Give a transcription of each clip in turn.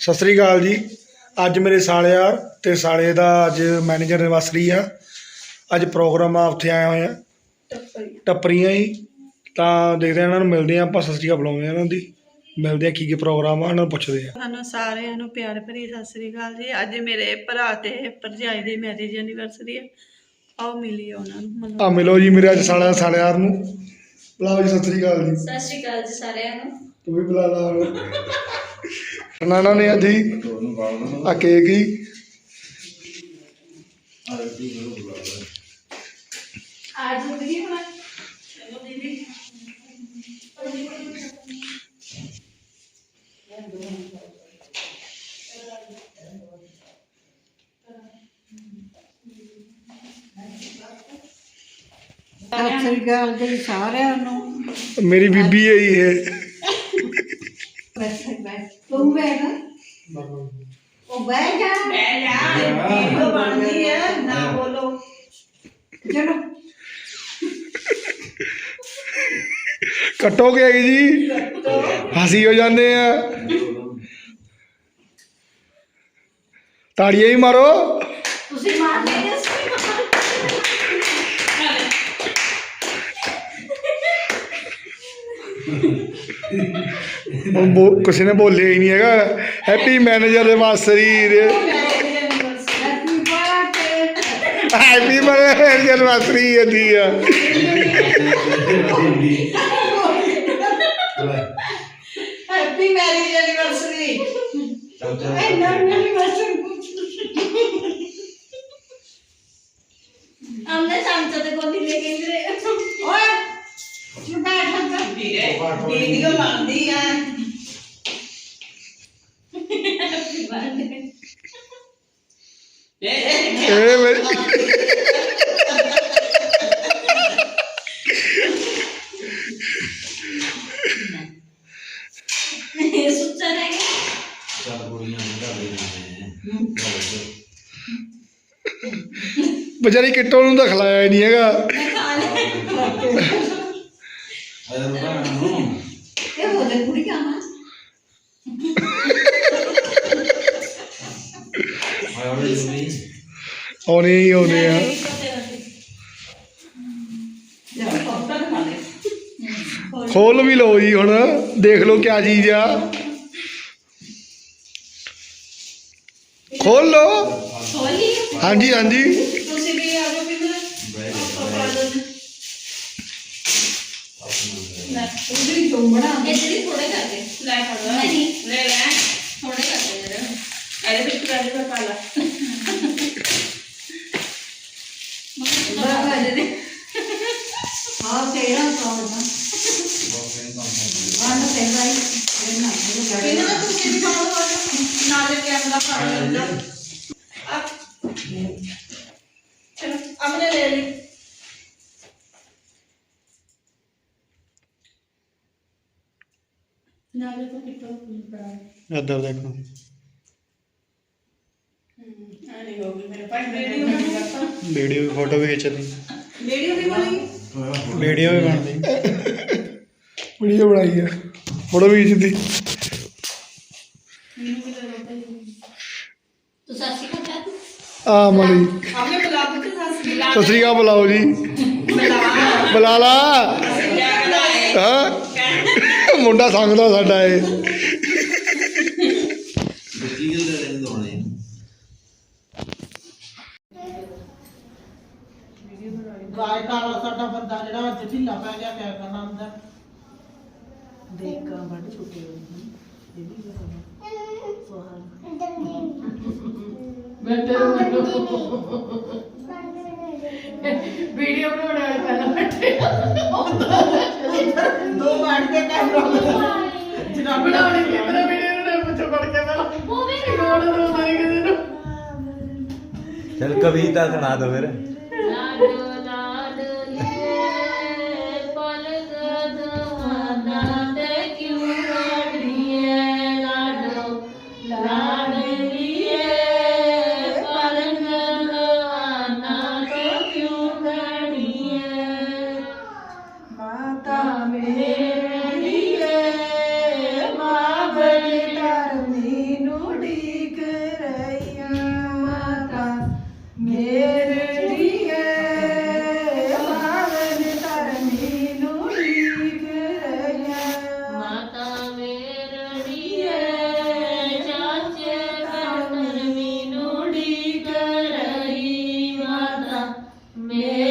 ਸਤਿ ਸ੍ਰੀ ਅਕਾਲ ਜੀ। ਅੱਜ ਮੇਰੇ ਸਾਲਿਆਰ ਤੇ ਸਾਲੇ ਦਾ ਅੱਜ ਮੈਨੇਜਰ ਨਿਵਾਸਰੀ ਆ। ਅੱਜ ਪ੍ਰੋਗਰਾਮ ਆ ਉੱਥੇ ਆਏ ਹੋਏ ਆ। ਟੱਪਰੀਆਂ ਹੀ। ਤਾਂ ਦੇਖਦੇ ਆ ਇਹਨਾਂ ਨੂੰ ਮਿਲਦੇ ਆ ਆਪਾਂ। ਸਤਿ ਸ੍ਰੀ ਅਕਾਲ ਬੁਲਾਉਂਦੇ ਆ ਇਹਨਾਂ ਦੀ। ਮਿਲਦੇ ਆ ਕੀ ਕੀ ਪ੍ਰੋਗਰਾਮ ਆ ਇਹਨਾਂ ਨੂੰ ਪੁੱਛਦੇ ਆ। ਤੁਹਾਨੂੰ ਸਾਰਿਆਂ ਨੂੰ ਪਿਆਰ ਭਰੀ ਸਤਿ ਸ੍ਰੀ ਅਕਾਲ ਜੀ। ਅੱਜ ਮੇਰੇ ਭਰਾ ਤੇ ਭਰਜਾਈ ਦੀ ਮੈਰਿਜ ਐਨੀਵਰਸਰੀ ਹੈ ਆਓ ਮਿਲੀਏ ਉਹਨਾਂ ਨੂੰ ਮਨਾਓ। ਆ ਮਿਲੋ ਜੀ ਮੇਰੇ ਅੱਜ ਸਾਲਿਆ ਸਾਲਿਆਰ ਨੂੰ। ਬੁਲਾਓ ਜੀ ਸਤਿ ਸ੍ਰੀ ਅਕਾਲ ਜੀ। ਸਤਿ ਸ਼੍ਰੀ ਅਕਾਲ ਜੀ ਸਾਰਿਆਂ ਨੂੰ। ਤੂੰ ਵੀ ਬੁਲਾ ਲਾ। ਹੁਣ ਨਾਨਾ ਨੇ ਹੀ ਆ ਕੇਕ ਹੀ। ਸਤਿ ਸ੍ਰੀ ਅਕਾਲ ਜੀ ਸਾਰਿਆਂ ਨੂੰ। ਮੇਰੀ ਬੀਬੀ ਹੈ ਜੀ ਇਹ ਬੈਠ ਬੈਠ ਤੂੰ ਬੈਠ ਉਹ ਬਹਿ ਜਾ। ਬਹਿ ਜਾ। ਵੀਡੀਓ ਬਣਦੀ ਹੈ ਨਾ ਬੋਲੋ। ਚਲੋ। ਕੱਟੋਗੇ ਜੀ। ਹਸੀ ਹੋ ਜਾਂਦੇ ਆ। ਤਾੜੀਆਂ ਹੀ ਮਾਰੋ। ਤੁਸੀਂ ਮਾਰਦੇ ਹੋ ਹੁਣ ਬੋ- ਕਿਸੇ ਨੇ ਬੋਲਿਆ ਹੀ ਨਹੀਂ ਹੈਗਾ। ਹੈਪੀ ਮੈਨੇਜਰ ਦੇ ਮਾਸਰੀ ਦੇ। ਹੈਪੀ ਮੈਨੇਜਰ ਮਾਸਟਰੀ ਹੁੰਦੀ ਆ। ਇਹ ਮੇਰੀ ਇਹ ਸੁੱਤਾ ਰਹਿ ਗਿਆ ਚੱਲ ਗੋਲੀਆਂ ਨਹੀਂ ਘਰ ਦੇ ਜਾਂਦੇ ਵਿਚਾਰੀ ਕਿੱਟੋ ਨੂੰ ਤਾਂ ਖਿਲਾਇਆ ਹੀ ਨਹੀਂ ਹੈਗਾ। ਮੈਂ ਖਾ ਲਿਆ ਆ ਅਰੇ ਨੂੰ ਇਹ ਉਹਦੇ ਕੁੜੀ ਆਵਾਂ ਆਉਣੇ ਹੀ ਆਉਣੇ ਆ। ਖੋਲ ਵੀ ਲਓ ਜੀ ਹੁਣ ਦੇਖ ਲਓ ਕਿਆ ਚੀਜ਼ ਆ। ਖੋਲ ਲਓ। ਹਾਂਜੀ ਹਾਂਜੀ। ਤੁਸੀਂ ਵੀ ਆ ਜਾਓ ਫਿਰ ਨਾ ਉਧਰ ਹੀ ਤੋਂ ਬਣਾ ਇੱਧਰ ਹੀ ਥੋੜੇ ਕਰਕੇ ਲੈ ਫੜੋ ਨਹੀਂ। ਲੈ ਲੈ ਥੋੜੇ ਕਰਕੇ ਇਹਦੇ ਵਿੱਚ। ਕਰ ਲੈ ਪਾ ਚਲੋ ਆਪਣੇ ਲੈ ਲਈ। ਨਾਲੇ ਤੋਂ ਕਿਤੋਂ ਪੜਾ ਇੱਧਰ ਦੇਖੋ ਹੂੰ ਆ ਨਹੀਂ ਹੋ ਗਈ ਮੇਰੇ ਪਾਸ ਵੀਡੀਓ ਵੀਡੀਓ ਵੀ ਫੋਟੋ ਵੀ ਖਿੱਚਦੀ ਬਣਦੀ ਵੀਡੀਓ ਬਣਾਈ? ਆ। ਫੋਟੋ ਵੀ ਖਿੱਚਦੀ ਆ ਮਲੀ ਆਪਣੇ ਬਲਾਬ ਤੇ ਸਾਸ ਬੁਲਾ ਸਤਿ ਸ੍ਰੀ ਅਕਾਲ ਬੁਲਾਓ ਜੀ। ਬੁਲਾ ਲਾ। ਹਾਂ। ਮੁੰਡਾ ਸੰਗਦਾ ਸਾਡਾ ਇਹ। ਗਾਇ ਕਾਲਾ ਸਾਡਾ ਬੰਦਾ ਜਿਹੜਾ ਅੱਜ ਢਿੱਲਾ ਪੈ ਗਿਆ ਕਿਆ ਕਰਨਾ ਹੁੰਦਾ? ਦੇਖ ਕਾ ਬੜ ਛੁੱਟੇ ਹੋਏ ਹਨ ਇਹ ਵੀ ਕਰਨਾ ਸੋਹਣ വീഡിയോ चल कभी तक ना दो मेरे May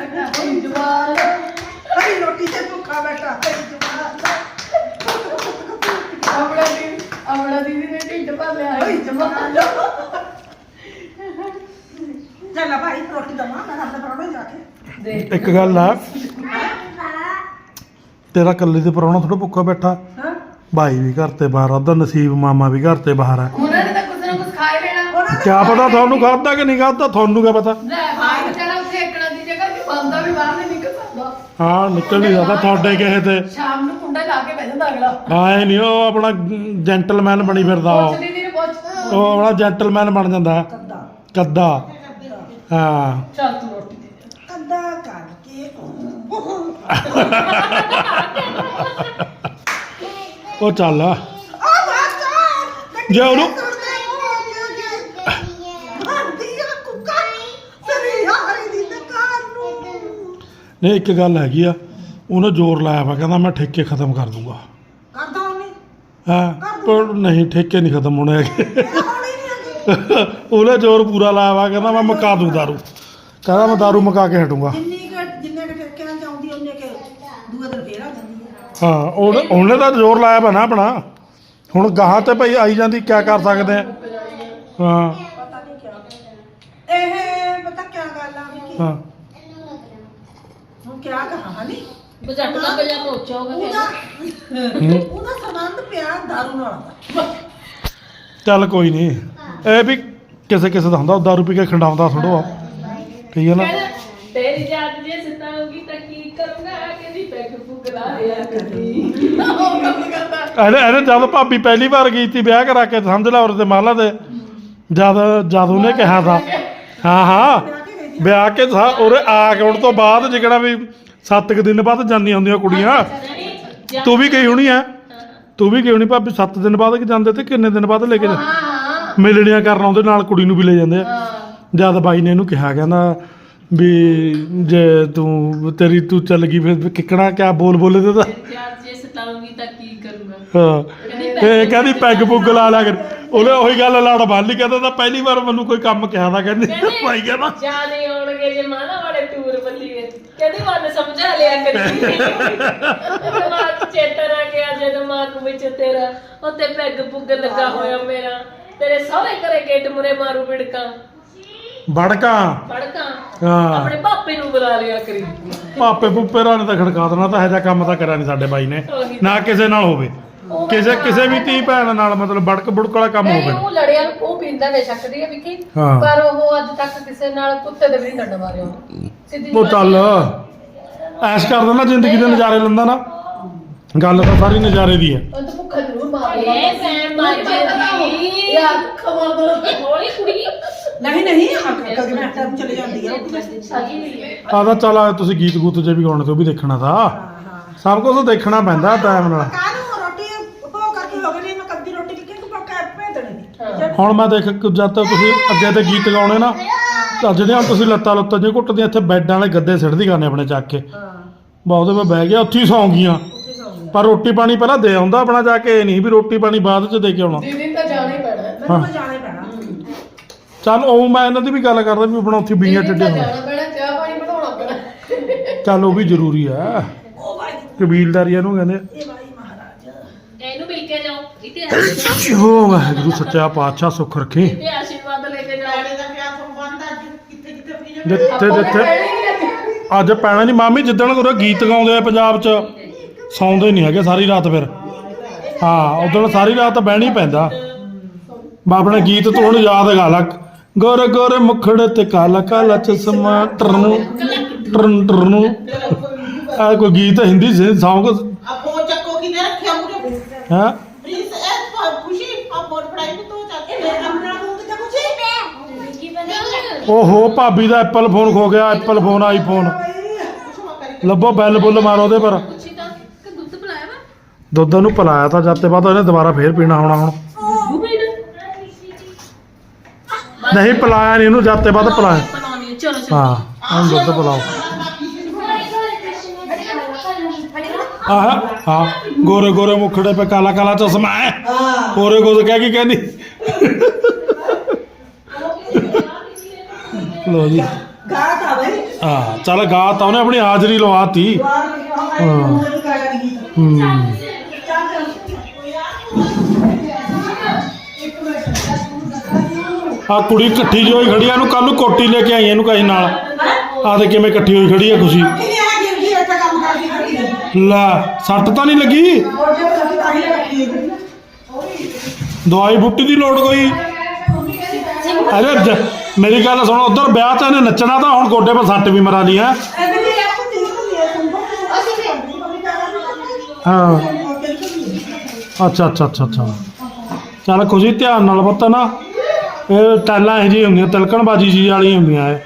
ਭੁੱਖਾ ਰੱਖਾ ਜਵਾਲ ਹਰੀ ਰੋਟੀ ਤੇ ਭੁੱਖਾ ਬੈਠਾ ਹਰੀ ਜਵਾਨ। ਆਪਣਾ ਦੀ ਆਪਣਾ ਦੀਦੀ ਨੇ ਢਿੱਡ ਭਰ ਲਿਆ ਹੈ ਜਵਾਲ ਚੱਲ ਭਾਈ ਰੋਟੀ ਦਵਾ ਮੈਂ ਆਪਣੇ ਪਰੌਣੇ ਜਾ ਕੇ। ਇੱਕ ਗੱਲ ਆ। ਤੇਰਾ ਕੱਲੇ ਤੇ ਪਰੌਣਾ ਥੋੜਾ ਭੁੱਖਾ ਬੈਠਾ। ਹਾਂ। ਭਾਈ ਵੀ ਘਰ ਤੇ ਬਾਹਰ ਉਹਦਾ ਨਸੀਬ ਮਾਮਾ ਵੀ ਘਰ ਤੇ ਬਾਹਰ ਆ। ਉਹਨਾਂ ਨੇ ਤਾਂ ਕੁਛ ਨਾ ਕੁਛ ਖਾਏ ਲੈਣਾ ਉਹਨਾਂ ਨੇ ਕਿਆ ਪਤਾ ਤੁਹਾਨੂੰ ਖਾਦਾ ਕਿ ਨਹੀਂ ਖਾਦਾ ਤੁਹਾਨੂੰ ਕਿਆ ਪਤਾ? ਲੈ ਬਾਹਰ ਵਿਚਾਰਾ ਉੱਥੇ ਏਕੜਾ ਦੀ ਜਗ੍ਹਾ ਤੇ ਬੰਦਾ ਵੀ ਬਾਹਰ ਨਹੀਂ ਨਿਕਲ ਸਕਦਾ ਹਾਂ ਨਿਕਲ ਨਹੀਂ ਸਕਦਾ ਤੁਹਾਡੇ ਕਿਸੇ ਤੇ। ਸ਼ਾਮ ਨੂੰ ਕੁੰਡਾ ਲਾ ਕੇ ਬਹਿ ਜਾਂਦਾ ਅਗਲਾ। ਆਏ ਨਹੀਂ ਉਹ ਆਪਣਾ ਜੈਂਟਲਮੈਨ ਬਣੀ ਫਿਰਦਾ ਉਹ। ਪੁੱਛਦੀ ਨਹੀਂ ਪੁੱਛ। ਉਹ ਆਪਣਾ ਜੈਂਟਲਮੈਨ ਬਣ ਜਾਂਦਾ। ਕੱਦਾ। ਕੱਦਾ। ਹਾਂ। ਚੱਲ ਤੂੰ ਰੋਟੀ ਦੇ। ਦੇ। ਕੱਦਾ ਕਰਕੇ ਉਹ ਚੱਲ ਆ। ਬਾਤਾ ਜੇ ਉਹਨੂੰ ਨਹੀਂ ਇੱਕ ਗੱਲ ਹੈਗੀ ਆ ਉਹਨੇ ਜ਼ੋਰ ਲਾਇਆ ਵਾ ਕਹਿੰਦਾ ਮੈਂ ਠੇਕੇ ਖਤਮ ਕਰ ਦੂੰਗਾ। ਕਰਦਾ ਉਹਨੇ ਹਾਂ? ਪਰ ਨਹੀਂ ਠੇਕੇ ਨਹੀਂ ਖਤਮ ਹੋਣੇ ਹੈਗੇ। ਨਹੀਂ ਉਹਨੇ ਜ਼ੋਰ ਪੂਰਾ ਲਾਇਆ ਵਾ ਕਹਿੰਦਾ ਮੈਂ ਮੁਕਾ ਦੂੰ ਦਾਰੂ। ਕਹਿੰਦਾ ਮੈਂ ਦਾਰੂ ਮੁਕਾ ਕੇ ਹਟੂੰਗਾ। ਜਿੰਨੀ ਕੁ ਜਿੰਨੇ ਕੁ ਠੇਕਿਆਂ ਚ ਆਉਂਦੀ ਉਹਨੇ ਕਿ ਦੂਏ ਦਿਨ ਫੇਰ ਆ ਜਾਂਦੀ ਹੈ ਹਾਂ ਉਹਨੇ ਉਹਨੇ ਤਾਂ ਜ਼ੋਰ ਲਾਇਆ ਵਾ ਨਾ ਆਪਣਾ। ਹੁਣ ਗਾਹਾਂ ਤੇ ਭਾਈ ਆਈ ਜਾਂਦੀ ਕਿਆ ਕਰ ਸਕਦੇ ਆ? ਹਾਂ। ਪਤਾ ਨਹੀਂ ਕਿਆ। ਇਹ ਪਤਾ ਕਿਆ ਗੱਲ ਆ ਵੀ ਹਾਂ ਹੁਣ ਕਿਆ ਕਹਾਂ ਹਨੀ ਬਜਟ ਦਾ ਬਜਾ ਪਹੁੰਚੋਗੇ ਉਹਦਾ ਹੂੰ। ਉਹਦਾ ਸੰਬੰਧ ਪਿਆ ਦਾਰੂ ਨਾਲ ਦਾ। ਚੱਲ ਕੋਈ ਨਹੀਂ ਇਹ ਵੀ ਕਿਸੇ ਕਿਸੇ ਦਾ ਹੁੰਦਾ ਉਹ ਦਾਰੂ ਪੀ ਕੇ ਖੰਡਾਉਂਦਾ ਥੋੜੋ ਆ ਠੀਕ ਹੈ ਨਾ? ਤੇਰੀ ਜਾਤ ਜੇ ਸਤਾਉਗੀ ਤਾਂ ਕੀ ਕਰੂੰਗਾ? ਕਹਿੰਦੀ ਪੈਗ ਫੁਕਰਾ ਰਿਆ ਕਰੀ ਉਹ ਕੰਮ ਕਰਦਾ ਇਹਨੇ ਇਹਨੇ ਜਦ ਭਾਬੀ ਪਹਿਲੀ ਵਾਰ ਗਈ ਸੀ ਵਿਆਹ ਕਰਾ ਕੇ ਸਮਝ ਲਾ ਉਹਦੇ ਮਾਲਾ ਦੇ ਜਦ ਜਦ ਉਹਨੇ ਕਿਹਾ ਤਾਂ। ਹਾਂ ਹਾਂ। ਵਿਆਹ ਕੇ ਸਾ- ਉਹਦੇ ਆ ਕੇ ਆਉਣ ਤੋਂ ਬਾਅਦ ਜਿਕਣਾ ਵੀ 7 ਕੁ ਦਿਨ ਬਾਅਦ ਜਾਂਦੀਆਂ ਹੁੰਦੀਆਂ ਕੁੜੀਆਂ। ਤੂੰ ਵੀ ਗਈ ਹੋਣੀ ਆ ਤੂੰ ਵੀ ਗਈ ਹੋਣੀ ਭਾਬੀ? 7 ਦਿਨ ਬਾਅਦ ਕਿ ਜਾਂਦੇ ਤੇ ਕਿੰਨੇ ਦਿਨ ਬਾਅਦ ਲੈ ਕੇ ਜਾ- ਹਾਂ ਹਾਂ। ਮਿਲਣੀਆਂ ਕਰਨ ਆਉਂਦੇ ਨਾਲ ਕੁੜੀ ਨੂੰ ਵੀ ਲੈ ਜਾਂਦੇ ਆ। ਜਦ ਬਾਈ ਨੇ ਇਹਨੂੰ ਕਿਹਾ ਕਹਿੰਦਾ ਵੀ ਜੇ ਤੂੰ ਤੇਰੀ ਤੂੰ ਚੱਲ ਗਈ ਫਿਰ ਕਿੱਕਣਾ ਕਿਆ ਬੋਲ ਬੋਲੇ ਤੇ ਤਾਂ? ਜੇ ਸਤਾਉਗੀ ਤਾਂ ਕੀ ਕਰੂੰਗਾ? ਹਾਂ। ਇਹ ਕਹਿੰਦੀ ਪੈਗ ਪੁੱਗ ਲਾ ਲਿਆ ਕਰ ਉਹਨੇ ਉਹੀ ਗੱਲ ਲੜ ਬੰਨ ਲਈ ਕਹਿੰਦਾ ਤਾਂ ਪਹਿਲੀ ਵਾਰ ਮੈਨੂੰ ਕੋਈ ਕੰਮ ਕਿਹਾ ਤਾਂ ਕਹਿੰਦੀ। ਭਾਈ ਕਹਿੰਦਾ। ਜਾਣੇ ਆਉਣਗੇ ਜੇ ਮਾਨਾ ਵਾਲੇ ਟੂਰ ਬੱਲੀਏ ਕਹਿੰਦੀ ਮਨ ਸਮਝਾ ਲਿਆ ਕਰੀ। ਦਿਮਾਗ ਚੇਤਾ ਨਾ ਗਿਆ ਜੇ ਦਿਮਾਗ ਵਿੱਚ ਤੇਰਾ। ਉੱਤੇ ਪੈਗ ਪੁੱਗ ਲੱਗਾ ਹੋਇਆ ਮੇਰਾ। ਤੇਰੇ ਸਹੁਰੇ ਘਰੇ ਗੇਟ ਮੁਰੇ ਮਾਰੂ ਬਿੜਕਾਂ। ਬੜਕਾ ਫੜਕਾਂ ਹਾਂ। ਆਪਣੇ ਪਾਪੇ ਨੂੰ ਬੁਲਾ ਲਿਆ ਕਰੀ। ਪਾਪੇ ਪੁੱਪੇ ਰਾਂ ਨੇ ਤਾਂ ਖੜਕਾ ਦੇਣਾ ਤਾਂ ਇਹੋ ਜਿਹਾ ਕੰਮ ਤਾਂ ਕਰਿਆ ਨਹੀਂ ਸਾਡੇ ਬਾਈ ਨੇ। ਨਾ ਕਿਸੇ ਨਾਲ ਹੋਵੇ। ਕਿਸੇ ਕਿਸੇ ਵੀ ਧੀ ਭੈਣ ਨਾਲ ਮਤਲਬ ਬੜਕ ਬੁੜਕ ਵਾਲਾ ਕੰਮ ਨਹੀਂ ਹੋਵੇ ਉਹ ਲੜਿਆ ਨੂੰ ਉਹ ਪੀਂਦਾ ਬੇਸ਼ੱਕ ਦੀ ਹੈ ਵਿੱਕੀ ਹਾਂ। ਪਰ ਉਹ ਅੱਜ ਤੱਕ ਕਿਸੇ ਨਾਲ ਕੁੱਤੇ ਦੇ ਵੀ ਨਹੀਂ ਡੰਡ ਮਾਰਿਆ ਉਹਨੇ। ਸਿੱਧੀ ਉਹ ਚੱਲ ਐਸ਼ ਕਰ ਦਿੰਦਾ ਜ਼ਿੰਦਗੀ ਦੇ ਨਜ਼ਾਰੇ ਲੈਂਦਾ ਨਾ। ਗੱਲ ਤਾਂ ਸਾਰੀ ਨਜ਼ਾਰੇ ਦੀ ਹੈ ਉਹ ਤਾਂ ਭੁੱਖਾ ਜ਼ਰੂਰ ਮਾਰਦਾ ਇਹ ਮੈਂ ਮਾਰਦੀ ਯਾਰ ਖਬਰ ਦੋ ਹੋਲੀ ਕੁੜੀ। ਨਹੀਂ ਨਹੀਂ ਕਦੇ ਮੈਂ ਟਾਈਮ ਚਲੇ ਜਾਂਦੀ ਆ। ਤੁਸੀਂ ਗੀਤ ਗੂਤ ਜੇ ਵੀ ਗਾਉਣੇ ਤੇ ਉਹ ਵੀ ਦੇਖਣਾ ਤਾਂ। ਸਭ ਕੁਝ ਦੇਖਣਾ ਪੈਂਦਾ ਟਾਈਮ ਨਾਲ ਕਾਹਨੂੰ ਰੋਟੀ ਉਹ ਕਰਕੇ ਹੋ ਗਈ ਮੈਂ ਕੱਦੀ ਰੋਟੀ ਕਿ ਕਿ ਪੱਕਾ ਭੇਜਣੀ ਦੀ ਹੁਣ ਮੈਂ ਦੇਖ ਕਿ ਜਦ ਤੱਕ ਤੁਸੀਂ ਅੱਗੇ ਤੇ ਗੀਤ ਗਾਉਣੇ ਨਾ ਤਾਂ ਜਿਹੜੇ ਹੁਣ ਤੁਸੀਂ ਲੱਤਾਂ ਲੁੱਤਾਂ ਜੇ ਘੁੱਟਦੇ ਇੱਥੇ ਬੈੱਡਾਂ ਵਾਲੇ ਗੱਦੇ ਸਿੱਟਦੀ ਕਰਨੇ ਆਪਣੇ ਚੱਕ ਕੇ। ਬਹੁਤੇ ਮੈਂ ਬਹਿ ਗਿਆ ਉੱਥੇ ਹੀ ਸੌਂ ਗਈਆਂ। ਪਰ ਰੋਟੀ ਪਾਣੀ ਪਹਿਲਾਂ ਦੇ ਆਉਂਦਾ ਆਪਣਾ ਜਾ ਕੇ ਇਹ ਨਹੀਂ ਵੀ ਰੋਟੀ ਪਾਣੀ ਬਾਅਦ ਚ ਦੇ ਕੇ ਆਉਣਾ। ਦੀਦੀ ਤਾਂ ਜਾਣਾ ਹੀ ਪੈਣਾ। ਮੈਨੂੰ ਤਾਂ ਜਾਣਾ ਹੀ ਪੈਣਾ। ਚੱਲ ਉਹ ਮੈਂ ਇਹਨਾਂ ਦੀ ਵੀ ਗੱਲ ਕਰਦਾ ਵੀ ਆਪਣਾ ਉੱਥੇ ਬੀਆਂ ਟੱਡੇ ਹੋਣ ਜਾਣਾ ਪੈਣਾ ਚਾਹ ਪਾਣੀ ਬਣਾਉਣਾ ਪੈਣਾ। ਚੱਲ ਉਹ ਵੀ ਜ਼ਰੂਰੀ ਆ। ਕਬੀਲਦਾਰੀ ਇਹਨੂੰ ਕਹਿੰਦੇ ਹੋ ਵਾਹਿਗੁਰੂ ਸੱਚਾ ਪਾਤਸ਼ਾਹ ਸੁੱਖ ਰੱਖੀ। ਇੱਥੇ ਆਸ਼ੀਰਵਾਦ ਲੈ ਕੇ ਜਾਓ। ਪੈਣੇ ਦਾ ਕਿਆ ਸੰਬੰਧ ਅੱਜ ਕਿੱਥੇ ਕਿੱਥੇ ਪੀ ਜਿੱਥੇ ਜਿੱਥੇ ਅੱਜ ਪੈਣਾ ਨਹੀਂ ਮਾਮੀ ਜਿੱਦਣ ਉਰੇ ਗੀਤ ਗਾਉਂਦੇ ਆ ਪੰਜਾਬ 'ਚ ਸੌਂਦੇ ਨਹੀਂ ਹੈਗੇ ਸਾਰੀ ਰਾਤ ਫਿਰ। ਹਾਂ ਉਦੋਂ ਸਾਰੀ ਰਾਤ ਬਹਿਣੀ ਪੈਂਦਾ। ਬਾਬਾ ਨੇ ਗੀਤ ਤੂੰ ਹੁਣ ਯਾਦ ਗਾ ਲਾ ਗੋਰੇ ਗੋਰੇ ਮੁਖੜੇ ਤੇ ਕਾਲਾ ਕਾਲਾ ਚਸ਼ਮਾ ਟਰਨੂ ਟਰਨ ਟਰਨੂ। ਆ ਕੋਈ ਗੀਤ ਹਿੰਦੀ ਸੌਂਗ। ਆ ਫੋਨ ਚੱਕੋ ਕਿਨੇ ਰੱਖਿਆ ਮੂਰੇ ਹੈ ਪ੍ਰਿੰਸ ਐ ਖੁਸ਼ੀ ਆ ਫੋਨ ਫੜਾਈ ਨੂੰ ਤੋ ਚੱਕ ਕੇ ਅੰਨਾ ਨੂੰ ਕਿਤੇ ਖੁਸ਼ੀ ਓਹੋ ਭਾਬੀ ਦਾ ਐਪਲ ਫੋਨ ਖੋ ਗਿਆ ਐਪਲ ਫੋਨ ਆਈਫੋਨ ਲੱਭੋ ਬੈਲ ਬੁੱਲ ਮਾਰੋ ਉਹਦੇ ਪਰ। ਪੁੱਛੀ ਤਾਂ ਕਿ ਦੁੱਧ ਪਿਲਾਇਆ ਵਾ ਦੁੱਧ ਨੂੰ ਪਿਲਾਇਆ ਤਾਂ ਜਦ ਤੇ ਬਾਅਦ ਇਹਨੇ ਦੁਬਾਰਾ ਫੇਰ ਪੀਣਾ ਹੋਣਾ ਹੁਣ। ਦੁੱਧ ਪੀਣਾ ਨਹੀਂ ਪਿਲਾਇਆ ਨਹੀਂ ਇਹਨੂੰ ਜਦ ਤੇ ਬਾਅਦ ਪਿਲਾਇਆ। ਬਣਾਉਣੀ ਹੈ ਚਲੋ ਚਲੋ ਹਾਂ ਹੁਣ ਦੁੱਧ ਪਿਲਾਓ। ਆਹ ਹਾਂ ਗੋਰੇ ਗੋਰੇ ਮੁਖੜੇ ਪੇ ਕਾਲਾ ਕਾਲਾ ਚਸ਼ਮਾ ਹੈ। ਗੋਰੇ ਗੋਰੇ ਕਹਿ ਕੇ ਕਹਿੰਦੀ? ਲੋ ਜੀ। ਗਾ ਕਾ ਬਈ। ਹਾਂ ਚੱਲ ਗਾ ਤਾਂ ਉਹਨੇ ਆਪਣੀ ਹਾਜ਼ਰੀ ਲਵਾਤੀ। ਹਾਂ। ਹੂੰ ਆ ਕੁੜੀ ਇਕੱਠੀ ਜਿਹੀ ਹੋਈ ਖੜੀ ਆ ਇਹਨੂੰ ਕੱਲ ਨੂੰ ਕੋਟੀ ਲੈ ਕੇ ਆਈ ਇਹਨੂੰ ਕਹੀ ਨਾਲ। ਆ ਦੇ ਕਿਵੇਂ ਇਕੱਠੀ ਹੋਈ ਖੜੀ ਆ ਖੁਸ਼ੀ। ਲੈ ਸੱਟ ਤਾਂ ਨਹੀਂ ਲੱਗੀ? ਤਾਂ ਦਵਾਈ ਬੁੱਟੀ ਦੀ ਲੋੜ ਕੋਈ? ਅਰੇ ਜ- ਮੇਰੀ ਗੱਲ ਸੁਣੋ, ਉਧਰ ਵਿਆਹ ਚ ਇਹਨੇ ਨੱਚਣਾ ਤਾਂ ਹੁਣ ਗੋਡੇ 'ਤੇ ਸੱਟ ਵੀ ਮਰਾ ਲਈ ਹੈ। ਹਾਂ। ਅੱਛਾ ਅੱਛਾ ਅੱਛਾ ਅੱਛਾ। ਚੱਲ ਖੁਸ਼ੀ ਧਿਆਨ ਨਾਲ ਪੁੱਤ ਨਾ। ਇਹ ਟੈਲਾਂ ਇਹ ਜੀ ਹੁੰਦੀਆਂ, ਤਿਲਕਣਬਾਜ਼ੀ ਜੀ ਵਾਲੀਆਂ ਹੁੰਦੀਆਂ ਇਹ।